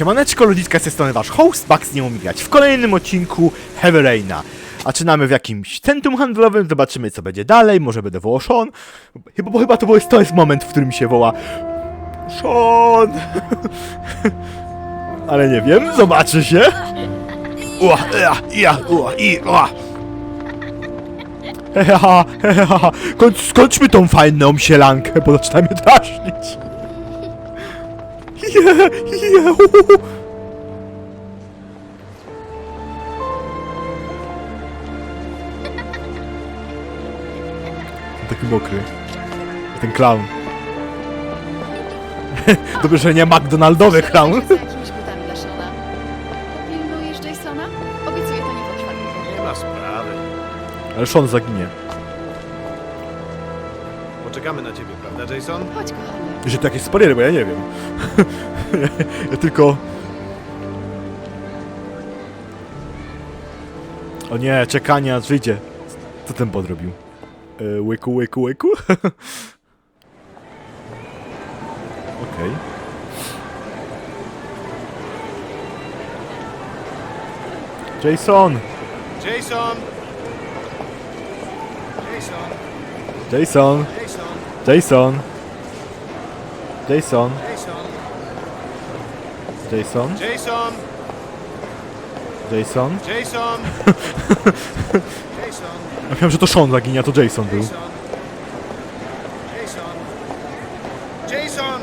Siemaneczko, ludziska z tej strony wasz host, Max nie umie grać w kolejnym odcinku Heavy Raina. Zaczynamy w jakimś centrum handlowym, zobaczymy co będzie dalej, może będę wołał Sean. Chyba, bo chyba to jest, to jest moment, w którym się woła Sean. Ale nie wiem, zobaczy się. Ua, ja, ja, ua, i, ua. Heheha, heheha, Kończ, skończmy tą fajną sielankę, bo zaczyna mnie drażnić. Je, je, uhu. Taki mokry. Ten clown. Dobrze, że nie McDonaldowy clown. Za jakimiś butami dla Shona. Pilnujesz Jasona? Obiecuję, to nie potrwa. Nie ma sprawy. Ale Sean zaginie. Poczekamy na ciebie, prawda, Jason? Chodź, kochany. Że to jakieś spoilery, bo ja nie wiem. ja tylko... O nie, czekanie aż wyjdzie. Co ten podrobił? E, łyku, łyku, łyku? Okej. Jason! Jason! Jason! Jason! Jason! Jason! Jason! Jason! Jason! Jason! Jason! Jason! Jason! Ja myślałem, że to Sean zaginie, a to Jason był. Jason! Jason!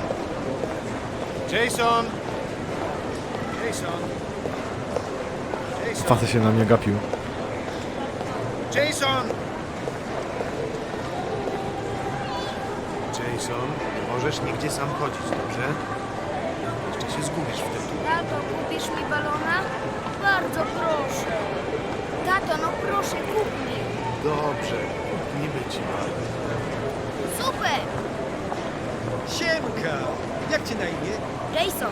Jason! Jason! Jason! Facet się na mnie gapił. Jason! Jason, nie możesz nigdzie sam chodzić, dobrze? Jeszcze się zgubisz w tym tłumie. Tato, kupisz mi balona? Bardzo proszę. Tato, no proszę, kup mi. Dobrze, kupimy ci balon. Super! Siemka! Jak cię na imię? Jason,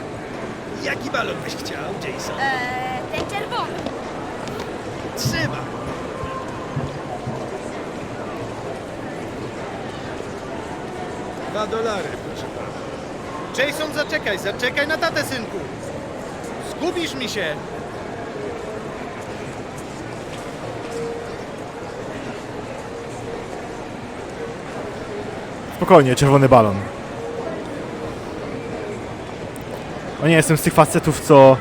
Jaki balon byś chciał, Jason? eee, ten czerwony. Trzyma! Dwa dolary, proszę pana. Jason, zaczekaj, zaczekaj na tatę, synku! Zgubisz mi się! Spokojnie, czerwony balon. O nie, jestem z tych facetów, co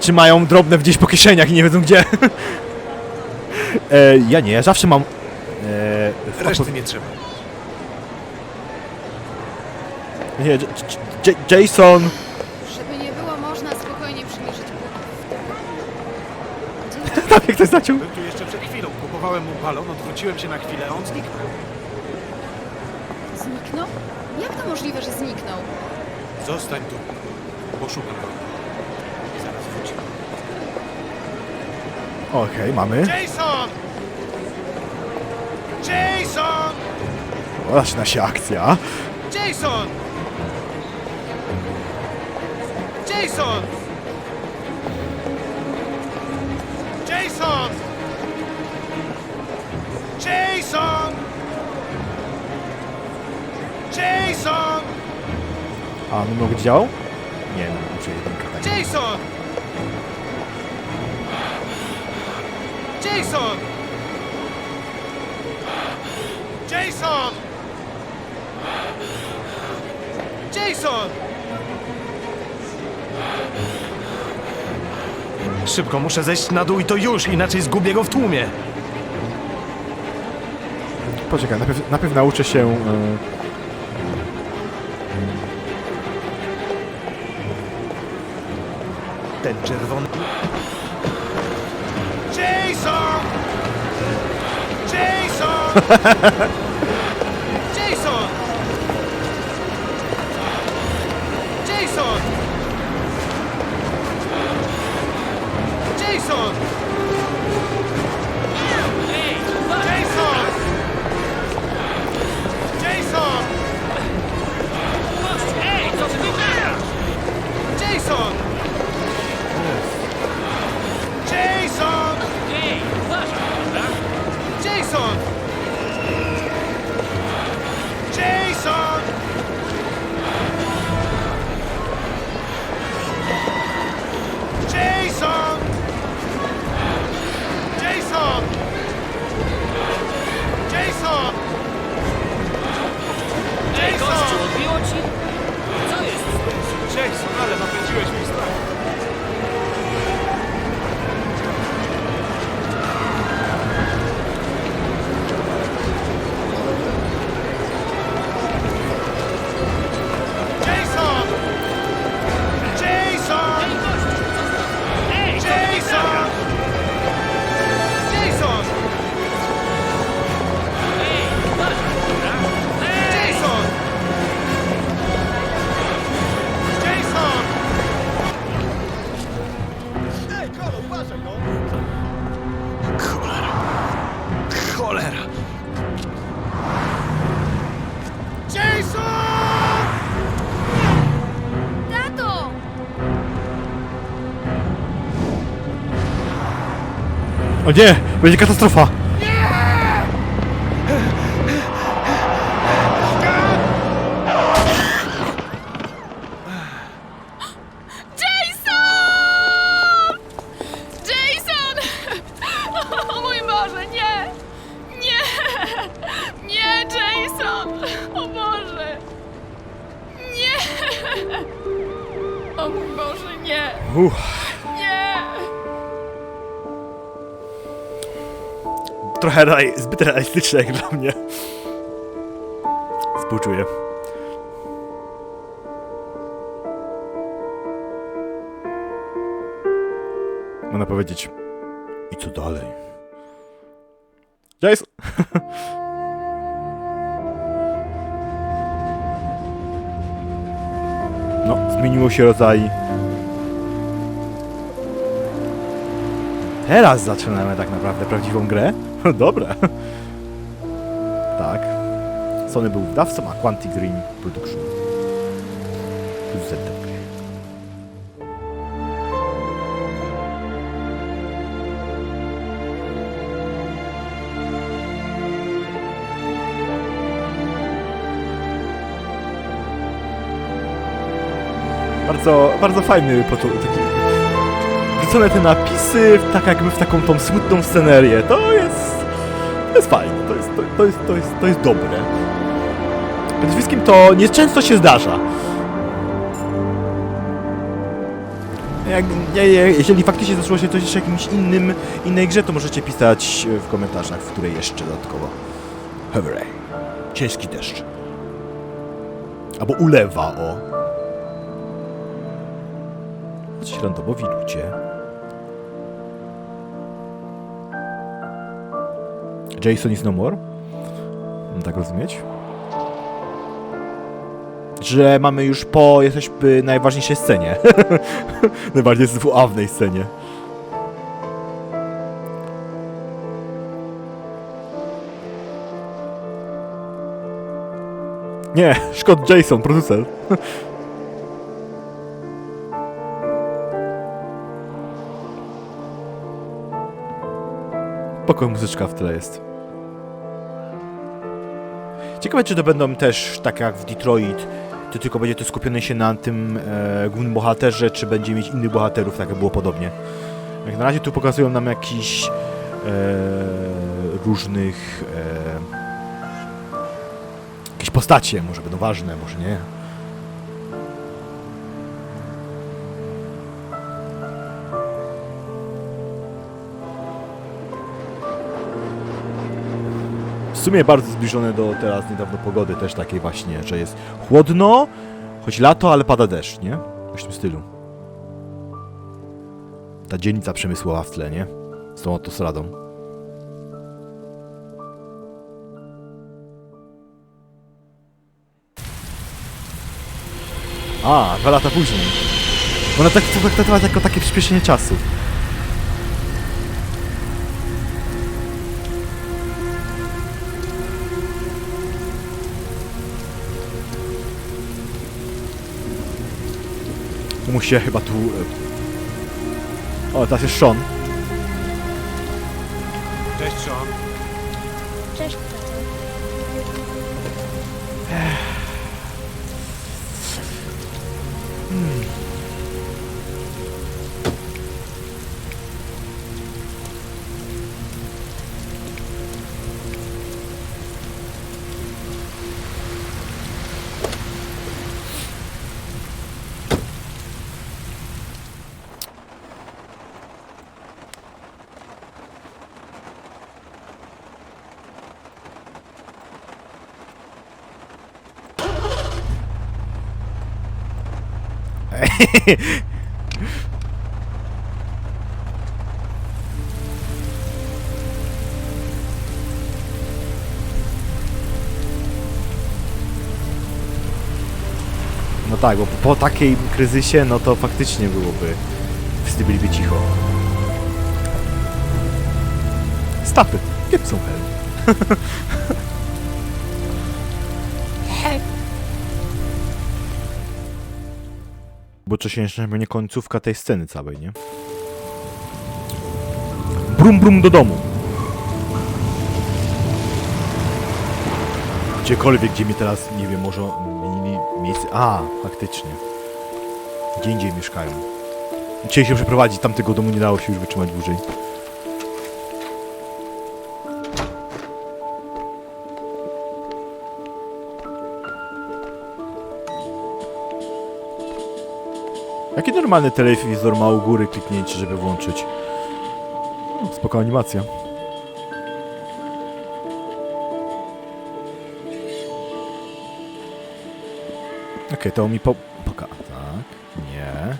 trzymają drobne gdzieś po kieszeniach i nie wiedzą gdzie. e, ja nie, ja zawsze mam... E, Reszty nie trzeba. Nie, J- J- J- Jason! Żeby nie było można spokojnie przymierzyć butów. Tam jak ktoś zaciął. Był tu jeszcze przed chwilą. Kupowałem mu balon, odwróciłem się na chwilę, a on zniknął. Zniknął? Jak to możliwe, że zniknął? Zostań tu. Poszukam go. I zaraz wróci. Okej, mamy. Jason! Jason! Zaczyna się akcja. Jason! Jason! Jason! Jason! Jason! A, numer gdzie działał? Nie, no, muszę jedynka. Tak. Jason! Jason! Jason! Jason! Szybko, muszę zejść na dół i to już, inaczej zgubię go w tłumie. Poczekaj, najpierw, najpierw nauczę się... E, Ten czerwony... Jason! Jason! Jason! Wilson. O nie! Będzie katastrofa! Zbyt realistyczne jak dla mnie. Współczuję. Można powiedzieć. I co dalej? Jason! No, zmieniło się rodzaj. Teraz zaczynamy tak naprawdę prawdziwą grę. Dobra. tak. Sony był wydawcą, a Quantic Dream Production. Producentem gry. Bardzo, bardzo fajny. Taki wrzucone te napisy, tak jakby w taką tą smutną scenerię. To jest. To jest fajne, to jest, to, to jest, to jest, to jest dobre. Przede wszystkim to nieczęsto się zdarza. Jak, jeżeli faktycznie zaczęło się coś jeszcze jakimś innym, innej grze, to możecie pisać w komentarzach, w której jeszcze dodatkowo. Heavy. Ciężki deszcz. Albo ulewa, o. Coś randomowi ludzie. Jason is no more? Tak rozumieć? Że mamy już po... jesteśmy najważniejszej scenie. Najbardziej zławnej scenie. Nie, Scott Jason, producer. Spoko muzyczka w tle jest. Ciekawe, czy to będą też, tak jak w Detroit, to tylko będzie to skupione się na tym e, głównym bohaterze, czy będzie mieć innych bohaterów, tak jak było podobnie. Jak na razie tu pokazują nam jakiś e, różnych e, jakieś postacie, może będą ważne, może nie. W sumie bardzo zbliżone do teraz niedawno pogody też takiej właśnie, że jest chłodno, choć lato, ale pada deszcz, nie? W tym stylu. Ta dzielnica przemysłowa w tle, nie? Z tą autostradą. A, dwa lata później. Można tak to traktować jako takie przyspieszenie czasu. Musi się chyba tu... e, O, teraz jest Sean. Cześć, Sean. No tak, bo po, takiej kryzysie, no to faktycznie byłoby... Wszyscy byliby cicho. Stapy. Gdzie są Bo to się jeszcze będzie końcówka tej sceny całej, nie? brum brum do domu. Gdziekolwiek, gdzie mi teraz, nie wiem, może mieli miejsce... A, faktycznie. Gdzie indziej mieszkają. Dzisiaj się przeprowadzić, tamtego domu nie dało się już wytrzymać dłużej. Jaki normalny telewizor ma u góry kliknięcie, żeby włączyć? No, spoko animacja. Okej, to mi po... Poka... Tak, nie.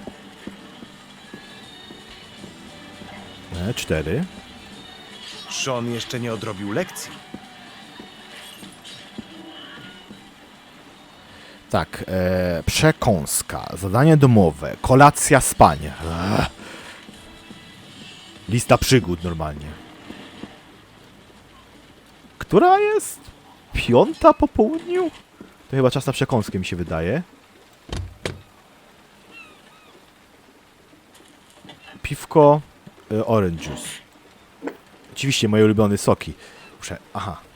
E, cztery. Sean jeszcze nie odrobił lekcji. Tak, e, przekąska, zadanie domowe, kolacja, spanie. Lista przygód normalnie. Która jest? Piąta po południu? To chyba czas na przekąskę mi się wydaje. Piwko, e, orange juice. Oczywiście moje ulubione soki. Muszę, aha.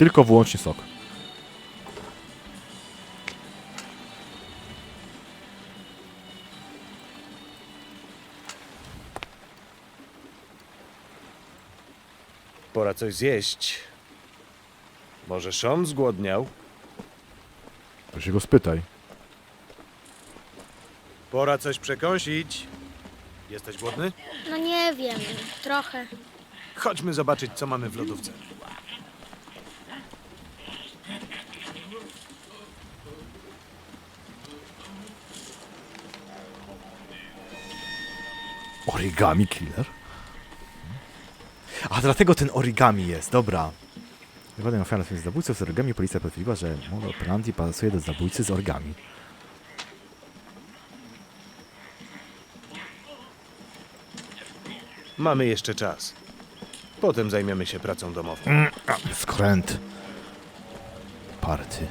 Tylko wyłącznie sok. Pora coś zjeść. Może Sean zgłodniał? To się go spytaj. Pora coś przekąsić. Jesteś głodny? No nie wiem, trochę. Chodźmy zobaczyć, co mamy w lodówce. Origami killer? A dlatego ten origami jest, dobra. Wypadek ofiara z zabójców z origami policja potwierdziła, że mowa operanti pasuje do zabójcy z origami. Mamy jeszcze czas. Potem zajmiemy się pracą domową. Skręt. Party.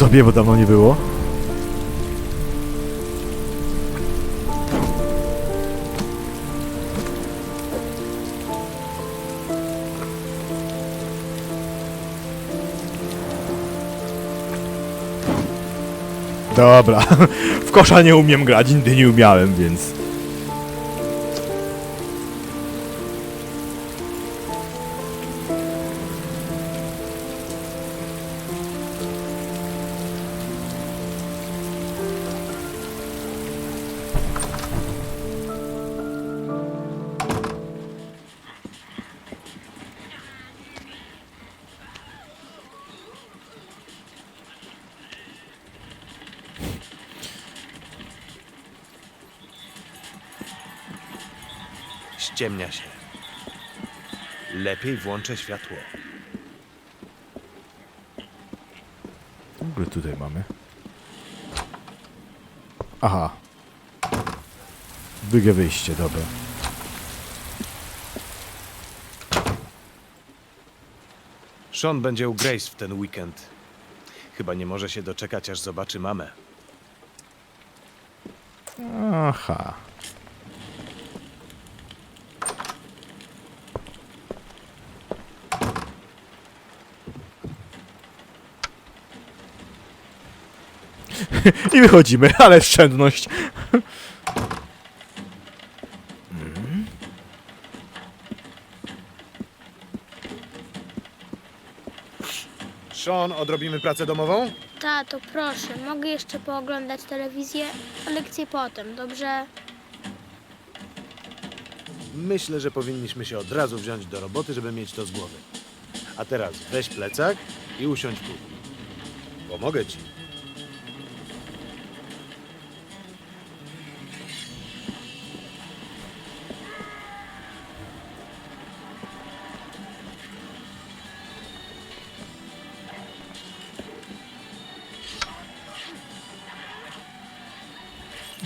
Sobie, bo dawno nie było. Dobra, w kosza nie umiem grać, nigdy nie umiałem, więc... Ściemnia się. Lepiej włączę światło. W ogóle tutaj mamy. Aha. Drugie wyjście, dobra. Sean będzie u Grace w ten weekend. Chyba nie może się doczekać, aż zobaczy mamę. Aha. I wychodzimy, ale oszczędność. Sean, odrobimy pracę domową? Tato, proszę, mogę jeszcze pooglądać telewizję, a lekcje potem, dobrze? Myślę, że powinniśmy się od razu wziąć do roboty, żeby mieć to z głowy. A teraz weź plecak i usiądź tu. Pomogę ci.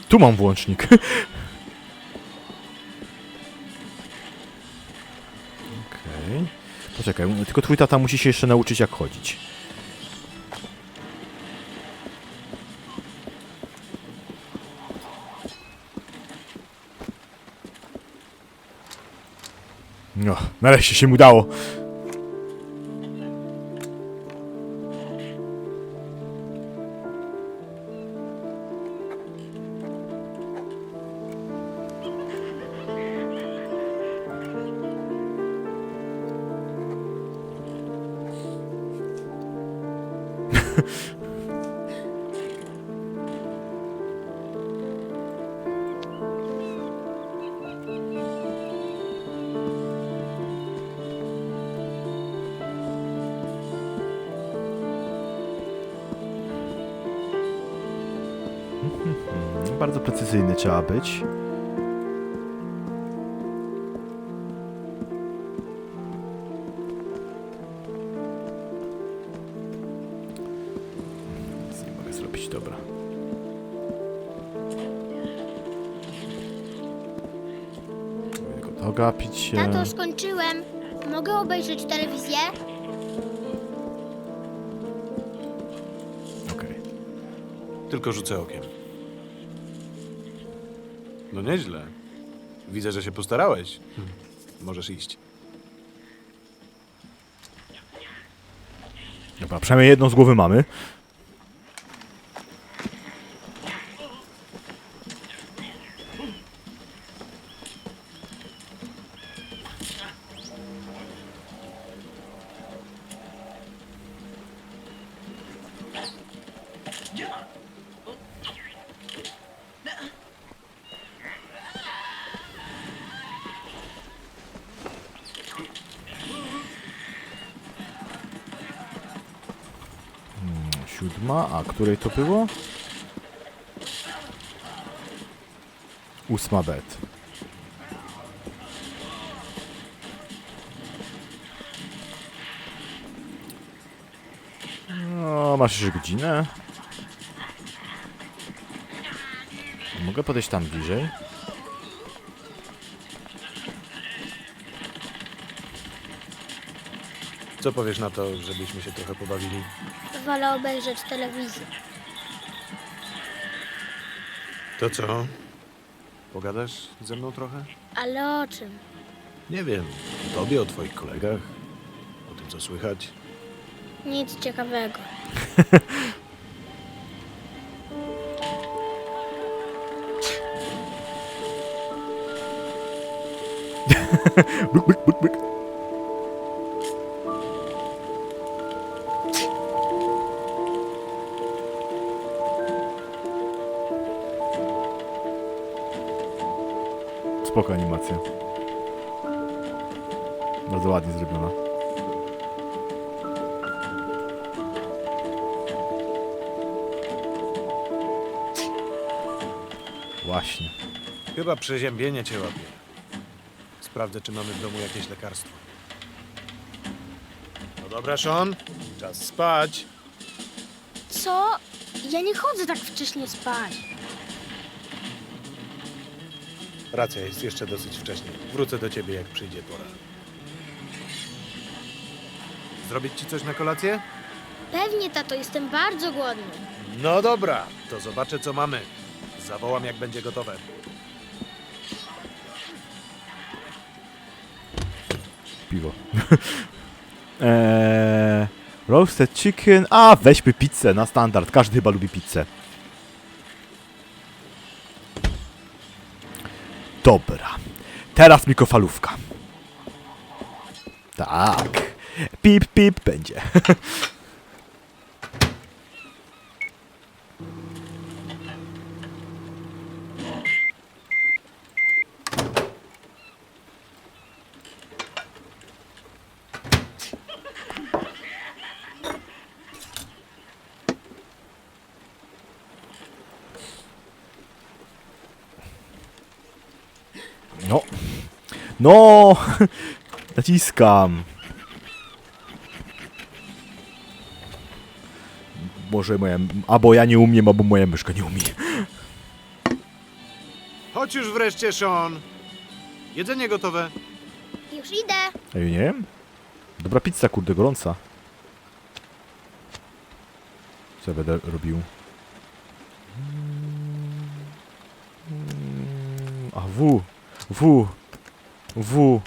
Tu mam włącznik. Okej. Poczekaj, tylko twój tata musi się jeszcze nauczyć jak chodzić. No, nareszcie się mu udało. Bardzo precyzyjny trzeba być. Nic nie mogę zrobić, dobra. Mogę Tylko dogapić się. Tato, skończyłem. Mogę obejrzeć telewizję? Okej. Tylko rzucę okiem. No nieźle. Widzę, że się postarałeś. Możesz iść. Dobra, przynajmniej jedną z głowy mamy. Siódma, a której to było? Ósma bet. No, masz jeszcze godzinę. Mogę podejść tam bliżej? Co powiesz na to, żebyśmy się trochę pobawili? Wolę obejrzeć telewizję. To co? Pogadasz ze mną trochę? Ale o czym? Nie wiem. O tobie, o twoich kolegach, o tym, co słychać. Nic ciekawego. Byk, byk, byk, byk. Spoko animacja. Bardzo ładnie zrobiona. Właśnie. Chyba przeziębienie cię łapie. Sprawdzę, czy mamy w domu jakieś lekarstwo. No dobra, Sean. Czas spać. Co? Ja nie chodzę tak wcześnie spać. Racja, jest jeszcze dosyć wcześnie. Wrócę do ciebie, jak przyjdzie pora. Zrobić ci coś na kolację? Pewnie, tato, jestem bardzo głodny. No dobra, to zobaczę, co mamy. Zawołam, jak będzie gotowe. piwo. eee, roasted chicken. A, weźmy pizzę na standard. Każdy chyba lubi pizzę. Dobra. Teraz mikrofalówka. Tak. Pip, pip będzie. No. No! Naciskam. Może moja... Albo ja nie umiem, albo moja myszka nie umie. Chodź już wreszcie, Sean. Jedzenie gotowe. Już idę. Ej, nie wiem. Dobra pizza, kurde, gorąca. Co ja będę robił? A, W. W. W.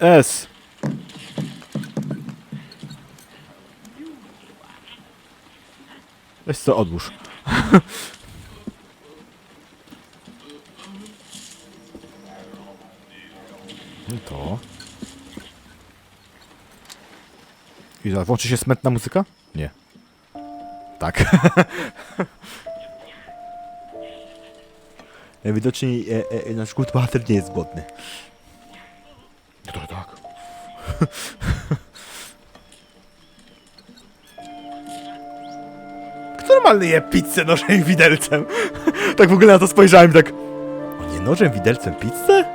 S. Weź co, odłóż. To. I za- włączy się smętna muzyka? Nie. Tak. Widocznie e, e, nasz kult bohater nie jest głodny. To. Kto normalny je pizzę nożem i widelcem? tak w ogóle na to spojrzałem tak... O nie nożem, widelcem pizzę?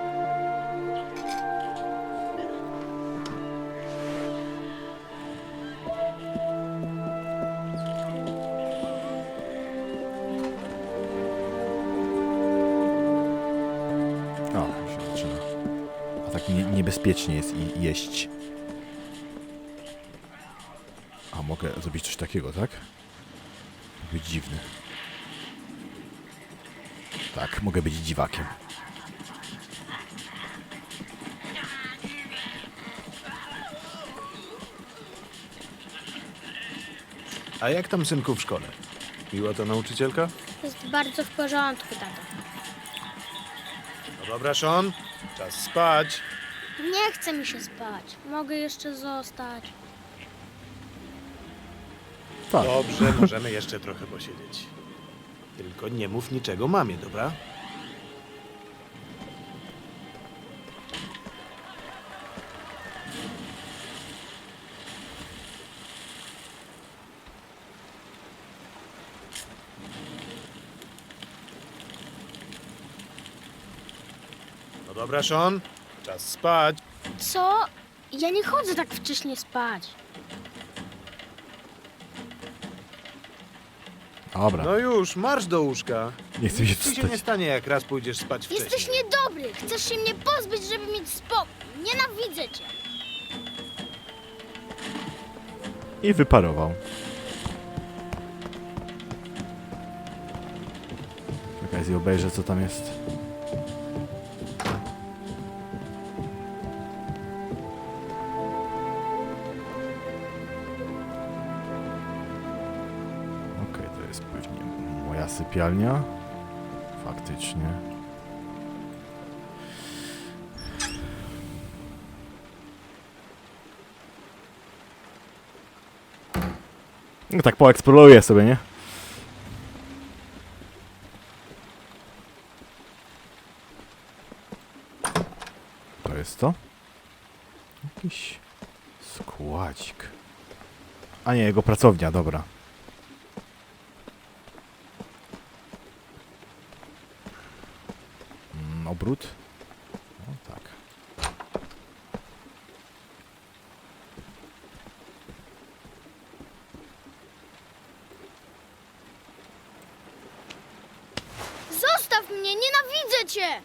Nie, jest i jeść. A mogę zrobić coś takiego, tak? Być dziwny. Tak, mogę być dziwakiem. A jak tam synku w szkole? Miła to nauczycielka? Jest bardzo w porządku, tato. No dobra, Sean. Czas spać. Nie chce mi się spać. Mogę jeszcze zostać. Tak. Dobrze, możemy jeszcze trochę posiedzieć. Tylko nie mów niczego mamie, dobra? No dobra, Sean. Czas spać. Co? Ja nie chodzę tak wcześnie spać. Dobra, No już, marsz do łóżka. nie chcę się Nic ci się wstać. nie stanie, jak raz pójdziesz spać wcześniej. Jesteś niedobry. Chcesz się mnie pozbyć, żeby mieć spokój. Nienawidzę cię. I wyparował. Czekaj, i obejrzę co tam jest. Sypialnia. Faktycznie. No tak poeksploruję sobie, nie? To jest to? Jakiś składzik. A nie, jego pracownia, dobra. Mm, obrót. No tak. Zostaw mnie, nienawidzę cię.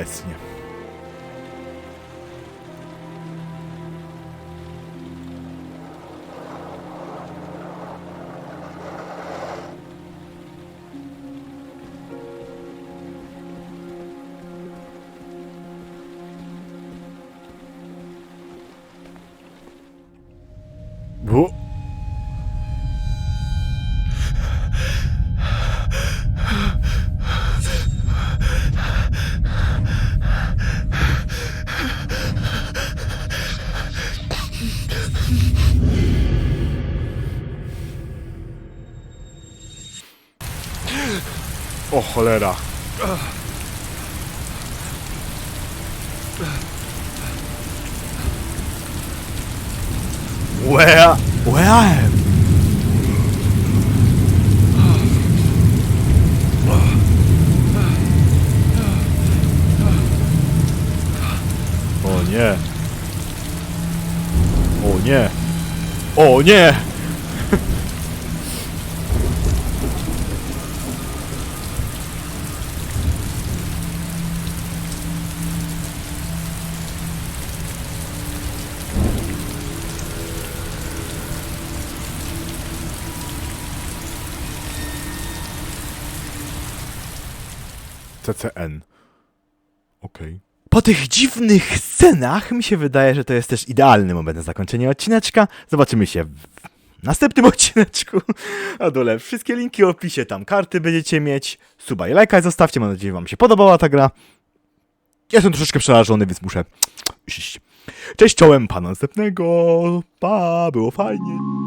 Несення. Во. Cholera. Where, where I am? O nie. O nie. O nie! CCN. Okej. Po tych dziwnych scenach mi się wydaje, że to jest też idealny moment na zakończenie odcineczka. Zobaczymy się w następnym odcineczku. A dole wszystkie linki w opisie, tam karty będziecie mieć. Suba i lajka zostawcie, mam nadzieję, że wam się podobała ta gra. Ja Jestem troszeczkę przerażony, więc muszę iść. Cześć, czołem pana następnego. Pa, było fajnie.